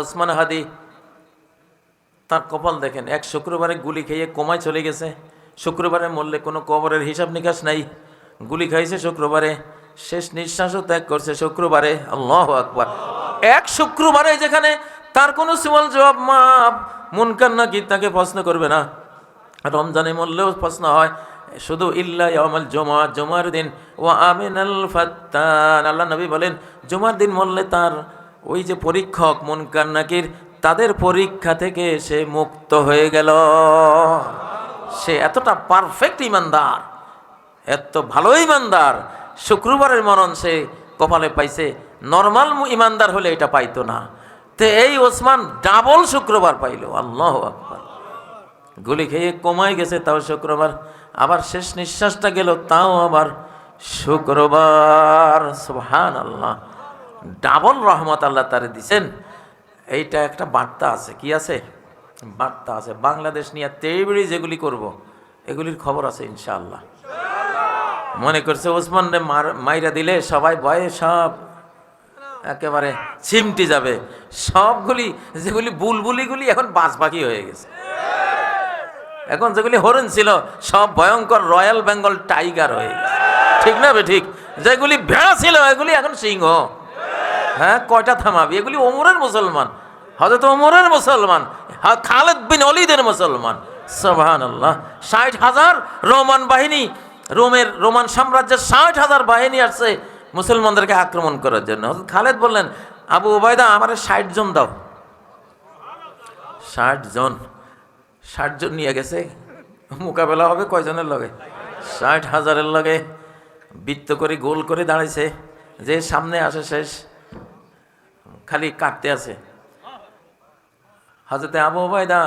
ওসমান হাদি তার কপাল দেখেন, এক শুক্রবারে গুলি খেয়ে কোমায় চলে গেছে। শুক্রবারে মরলে কোনো কবরের হিসাব নিকাশ নাই। গুলি খাইছে শুক্রবারে, শেষ নিঃশ্বাসও ত্যাগ করছে শুক্রবারে। আল্লাহ আকবার। এক শুক্রবারে যেখানে তার কোনো সিমাল জবাব মাপ মুনকার নাকি তাকে প্রশ্ন করবে না। রমজানে মরলেও প্রশ্ন হয়, শুধু ইল্লা ইয়ামাল জমা জমার দিন। ও আমিন আল্লাহ নবী বলেন, জমার দিন মরলে তার ওই যে পরীক্ষক মুনকার নাকির, তাদের পরীক্ষা থেকে সে মুক্ত হয়ে গেল। সে এতটা পারফেক্ট ইমানদার, এত ভালো ইমানদার, শুক্রবারের মরণ সে কপালে পাইছে। নর্মাল ইমানদার হলে এটা পাইতো না। তো এই ওসমান ডাবল শুক্রবার পাইল। আল্লাহ আকবার। গুলি খেয়ে কমাই গেছে তাও শুক্রবার। আবার শেষ নিঃশ্বাসটা গেল তাও আবার শুক্রবার। সুবহান আল্লাহ ডাবল রহমত আল্লাহ তারে দিছেন। এইটা একটা বার্তা আছে। কি আছে? বার্তা আছে। বাংলাদেশ নিয়ে তেড়ি যেগুলি করব, এগুলির খবর আছে ইনশাআল্লাহ। মনে করছে ওসমান রে মাইরা দিলে সবাই ভয়ে সব একেবারে চিমটি যাবে। সবগুলি, যেগুলি বুলবুলিগুলি এখন বাজ পাখি হয়ে গেছে। এখন যেগুলি হরিণ ছিল, সব ভয়ঙ্কর রয়্যাল বেঙ্গল টাইগার হয়ে গেছে। ঠিক না বে ঠিক? যেগুলি ভেড়া ছিল, এগুলি এখন সিংহ। হ্যাঁ কয়টা থামাবি? এগুলি ওমরের মুসলমান হজরত ওমরের মুসলমান হা, খালেদ বিন অলিদের মুসলমান। সোহান আল্লাহ ষাট হাজার রোমান বাহিনী রোমের রোমান সাম্রাজ্যের ষাট হাজার বাহিনী আসছে মুসলমানদেরকে আক্রমণ করার জন্য। হযরত খালেদ বললেন আবু ওবায়দা আমার ষাট জন দাও। ষাট জন। ষাট জন নিয়ে গেছে। মোকাবেলা হবে কয়জনের লগে? ষাট হাজারের লগে। বৃত্ত করে গোল করে দাঁড়াইছে। যে সামনে আসে শেষ। খালি কাটতে আছে। হাজরতে আবু ওবায়দা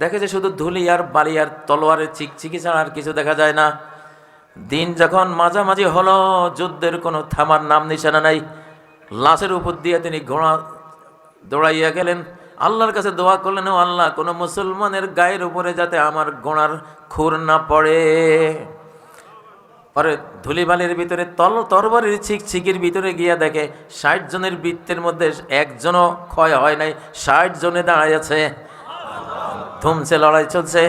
দেখে যে শুধু ধুলি আর বালি আর তলোয়ারের চিকচিকি ছাড়া আর কিছু দেখা যায় না। দিন যখন মাঝামাঝি হলো, যুদ্ধের কোনো থামার নাম নিশানা নাই। লাশের উপর দিয়ে তিনি ঘোড়া দৌড়াইয়া গেলেন। আল্লাহর কাছে দোয়া করলেন, ও আল্লাহ, কোনো মুসলমানের গায়ের উপরে যাতে আমার ঘোড়ার খুর না পড়ে। পরে ধুলিবালির ভিতরে তল তরবারির ছিকছিকির ভিতরে গিয়া দেখে ষাট জনের বৃত্তের মধ্যে একজনও ক্ষয় হয় নাই, ষাট জনে দাঁড়ায় আছে। ধুমছে, লড়াই চলছে।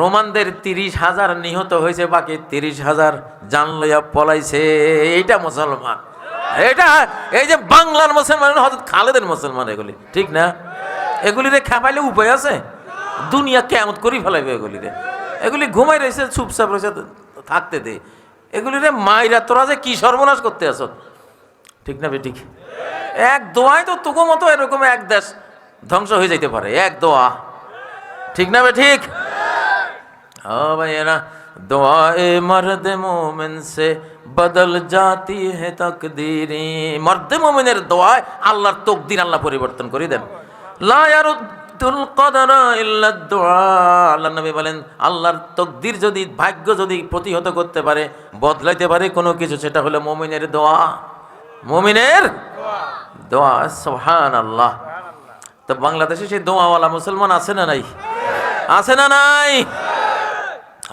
রোমানদের তিরিশ হাজার নিহত হয়েছে, বাকি তিরিশ হাজার জান লইয়া পলাইছে। এইটা মুসলমান। এটা এই যে বাংলার মুসলমান হজরত খালেদের মুসলমান এগুলি। ঠিক না? এগুলিরে খাপাইলে উপায় আছে? দুনিয়া কেমন করি ফেলাইবে এগুলিরে। এগুলি ঘুমাই রয়েছে, চুপচাপ রয়েছে। থাকতে দে। এগুলিরে মাইরা, তোরা যে কী সর্বনাশ করতে আস ঠিক না বেঠিক? এক দোয়ায় তো তোকে মতো এরকম এক দেশ ধ্বংস হয়ে যেতে পারে, এক দোয়া। ঠিক না বেঠিক? ও ভাইয়েরা, দোয়ায়ে দোয়ায় মোমেন মোমেনসে বদল জাতি হে তকদিরে। মর্দ মোমেনের দোয়ায় আল্লাহর তকদির আল্লাহ পরিবর্তন করে দেন। লা ইয়ারুদ্দুল কদরা ইল্লা আল্লাহ নবী বলেন, আল্লাহর তকদির যদি, ভাগ্য যদি প্রতিহত করতে পারে, বদলাইতে পারে কোনো কিছু, সেটা হলো মুমিনের দোয়া। মুমিনের দোয়া সুবহান আল্লাহ তো বাংলাদেশে সেই দোয়াওয়ালা মুসলমান আছে না নাই? আছে না নাই?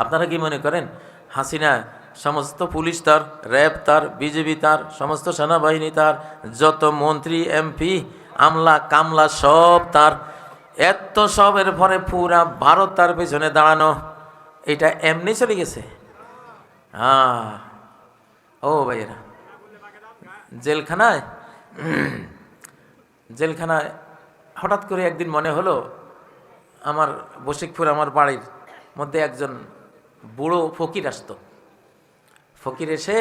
আপনারা কি মনে করেন, হাসিনা সমস্ত পুলিশ তার, র্যাব তার, বিজেপি তার, সমস্ত সেনাবাহিনী তার, যত মন্ত্রী, এমপি, আমলা, কামলা সব তার এত সবের পরে পুরা ভারত তার পেছনে দাঁড়ানো। এটা এমনি চলে গেছে? হ্যাঁ ও ভাইয়েরা, জেলখানায়? জেলখানায় হঠাৎ করে একদিন মনে হলো, আমার বশিকপুর আমার বাড়ির মধ্যে একজন বুড়ো ফকির আসতো। ফকির এসে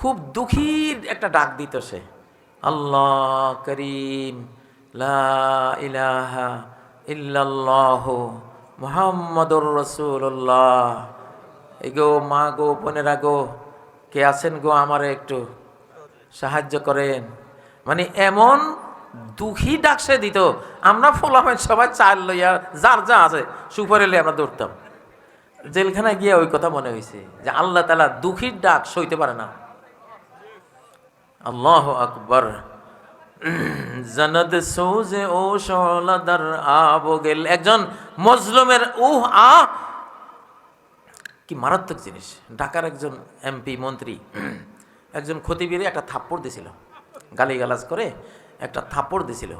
খুব দুঃখীর একটা ডাক দিত সে। আল্লাহ করিম লা ইলাহা ইল্লাল্লাহ মুহাম্মাদুর রসুল্লাহ এই গো মা গো, বোনেরা গো, কে আছেন গো আমারে একটু সাহায্য করেন। মানে এমন দুঃখী ডাকসে দিত, আমরা ফোলামেন সবাই চাল লইয়া যার যা আছে সুপারে লইয়া আমরা দৌড়তাম জেলখানায় গিয়ে ওই কথা মনে হয়েছে যে আল্লাহ তালা দুঃখীর ডাক সইতে পারে না। আল্লাহ আকবর। জানাদ সৌজে ও শলাদার আবগেল একজন মজলুমের উহ, আ, কি মারাত্মক জিনিস। ঢাকার একজন এমপি, মন্ত্রী, একজন খতিবিরে একটা থাপ্পড় দিছিল। গালিগালাজ করে একটা থাপ্পড় দিছিল।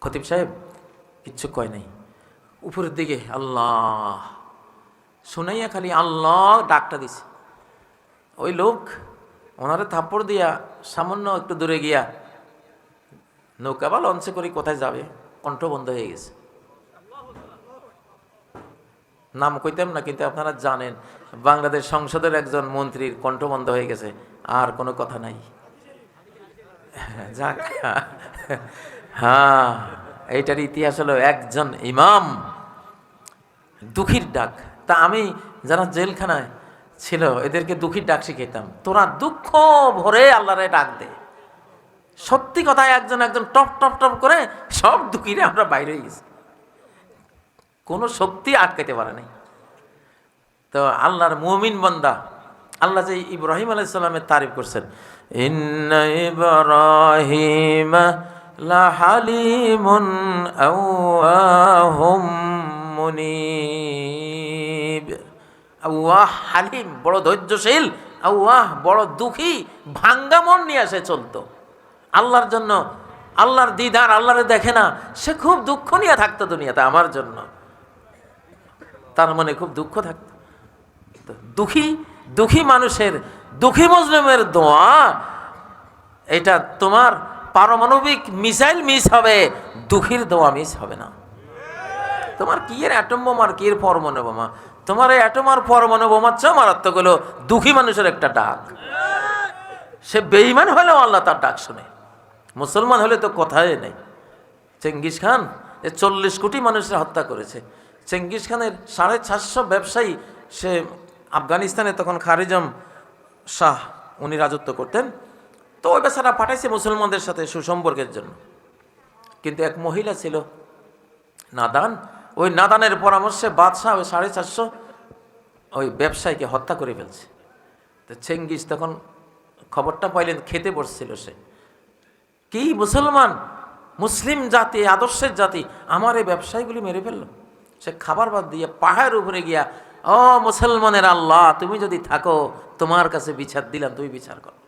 খতিব সাহেব, কিচ্ছু কয় নাই। উপরের দিকে, আল্লাহ, শুনাইয়া খালি আল্লাহ ডাকটা দিছে। ওই লোক ওনারে থাপ্পড় দিয়া সামান্য একটু দূরে গিয়া নৌকা বা লঞ্চে করে কোথায় যাবে? কণ্ঠ বন্ধ হয়ে গেছে। নাম কইতাম না, কিন্তু আপনারা জানেন, বাংলাদেশ সংসদের একজন মন্ত্রীর কণ্ঠ বন্ধ হয়ে গেছে, আর কোনো কথা নাই। যাক হ্যাঁ এইটার ইতিহাস হলো একজন ইমাম, দুঃখীর ডাক। তা আমি যারা জেলখানায় ছিল, এদেরকে দুঃখীর ডাক শিখাইতাম। তোরা দুঃখ ভরে আল্লাহরে ডাক দে। সত্যি কথায় একজন একজন টপ টপ টপ করে সব দুঃখীরে আমরা বাইরে গেছি। কোনো শক্তি আটকাইতে পারে নাই। তো আল্লাহর মুমিন বন্দা, আল্লাহ যে ইব্রাহিম আলাইসাল্লামের তারিফ করছেন ইব্রাহিম লাহালিমুন আওয়াহুম আল্লাহ হালিম, বড় ধৈর্যশীল, আল্লাহ বড় দুঃখী, ভাঙ্গা মন নিয়ে আসে চলতো। আল্লাহর জন্য, আল্লাহর দিদার আল্লাহরে দেখে না, সে খুব দুঃখ নিয়ে থাকতো দুনিয়াতে আমার জন্য। তার মনে খুব দুঃখ থাকতো। দুঃখী দুঃখী মানুষের, দুঃখী মুসলিমের দোয়া, এটা তোমার পারমাণবিক মিসাইল মিস হবে, দুঃখীর দোয়া মিস হবে না। তোমার কি এর অ্যাটম বোমার কি এর পরমাণু বোমা তোমার এই অ্যাটম আর পরমাণু বোমার চেয়ে মারাত্মক হলো দুঃখী মানুষের একটা ডাক। সে বেইমান হলেও আল্লাহ তার ডাক শুনে। মুসলমান হলে তো কথাই নেই। চেঙ্গিস খান এ চল্লিশ কোটি মানুষের হত্যা করেছে। চেঙ্গিস খানের সাড়ে চারশো ব্যবসায়ী সে আফগানিস্তানে তখন খারিজম শাহ, উনি রাজত্ব করতেন। তো ওই বেচারা পাঠাইছে মুসলমানদের সাথে সুসম্পর্কের জন্য। কিন্তু এক মহিলা ছিল নাদান ওই নাদানের পরামর্শে বাদশাহ ওই সাড়ে চারশো ওই ব্যবসায়ীকে হত্যা করে ফেলছে। তো চেঙ্গিস তখন খবরটা পাইলেন, খেতে বসছিল সে। কি মুসলমান? মুসলিম জাতি, আদর্শের জাতি, আমার এই ব্যবসায়ীগুলি মেরে ফেলল। সে খাবার বাদ দিয়ে পাহাড়ের উপরে গিয়া, ও মুসলমানের আল্লাহ, তুমি যদি থাকো, তোমার কাছে বিচার দিলাম, তুমি বিচার করো।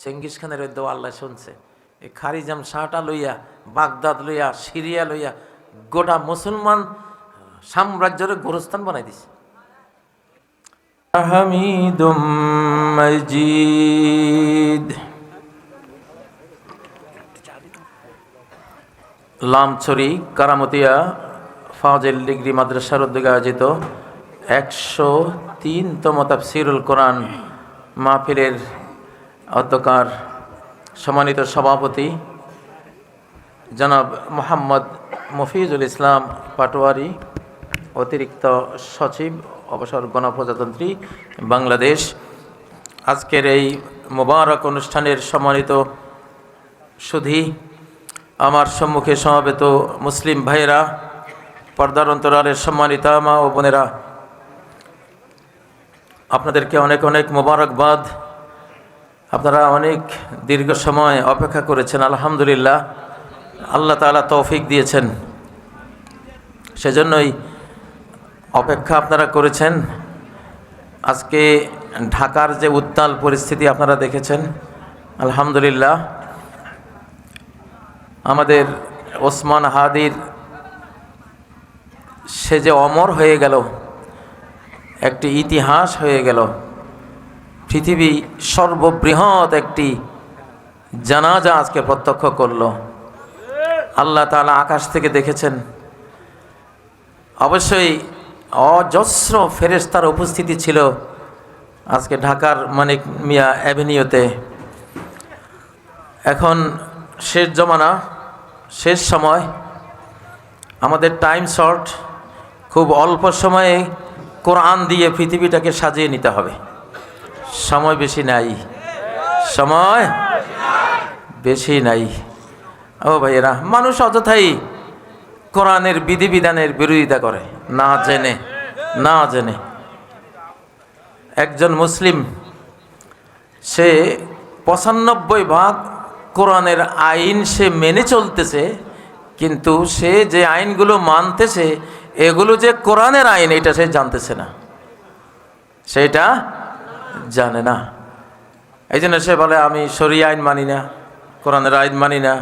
চেঙ্গিস খানের দোয়া আল্লাহ শুনছে। এই খারিজাম শাহটা লইয়া, বাগদাদ লইয়া, সিরিয়া লইয়া গোটা মুসলমান সাম্রাজ্যের গোরস্থান বানাই দিছে। লামছড়ি, কারামতিয়া, ফাজেল ডিগ্রি মাদ্রাসার উদ্যোগে আয়োজিত একশো তিনতম তাফসিরুল কোরআন মাহফিলের অধ্যকার সম্মানিত সভাপতি জনাব মোহাম্মদ মফিজুল ইসলাম পাটোয়ারি, অতিরিক্ত সচিব, অবসর গণপ্রজাতন্ত্রী, বাংলাদেশ। আজকের এই মোবারক অনুষ্ঠানের সম্মানিত সুধী, আমার সম্মুখে সমাবেত মুসলিম ভাইয়েরা পর্দার অন্তরালের সম্মানিতা মা ও বোনেরা, আপনাদেরকে অনেক অনেক মোবারকবাদ। আপনারা অনেক দীর্ঘ সময় অপেক্ষা করেছেন, আলহামদুলিল্লাহ। আল্লাহ তালা তৌফিক দিয়েছেন। সেজন্যই অপেক্ষা আপনারা করেছেন। আজকে ঢাকার যে উত্তাল পরিস্থিতি আপনারা দেখেছেন, আলহামদুলিল্লাহ। আমাদের ওসমান হাদির সে যে অমর হয়ে গেল, একটি ইতিহাস হয়ে গেল, পৃথিবী সর্ববৃহৎ একটি জানাজা আজকে প্রত্যক্ষ করল। আল্লাহ তালা আকাশ থেকে দেখেছেন। অবশ্যই অজস্র ফেরেস্তার উপস্থিতি ছিল আজকে ঢাকার মানিক মিয়া অ্যাভিনিউতে। এখন শেষ জমানা, শেষ সময়। আমাদের টাইম শর্ট, খুব অল্প সময়ে কোরআন দিয়ে পৃথিবীটাকে সাজিয়ে নিতে হবে। সময় বেশি নাই। সময় বেশি নাই। ও ভাইয়েরা, মানুষ অযথাই কোরআনের বিধিবিধানের বিরোধিতা করে, না জেনে না জেনে। একজন মুসলিম, সে পঁচানব্বই ভাগ কোরআনের আইন সে মেনে চলতেছে, কিন্তু সে যে আইনগুলো মানতেছে, এগুলো যে কোরআনের আইন, এটা সে জানতেছে না। সেটা জানে না। এই জন্য সে বলে, আমি শরীয় আইন মানি না, কোরআনের আইন মানি না।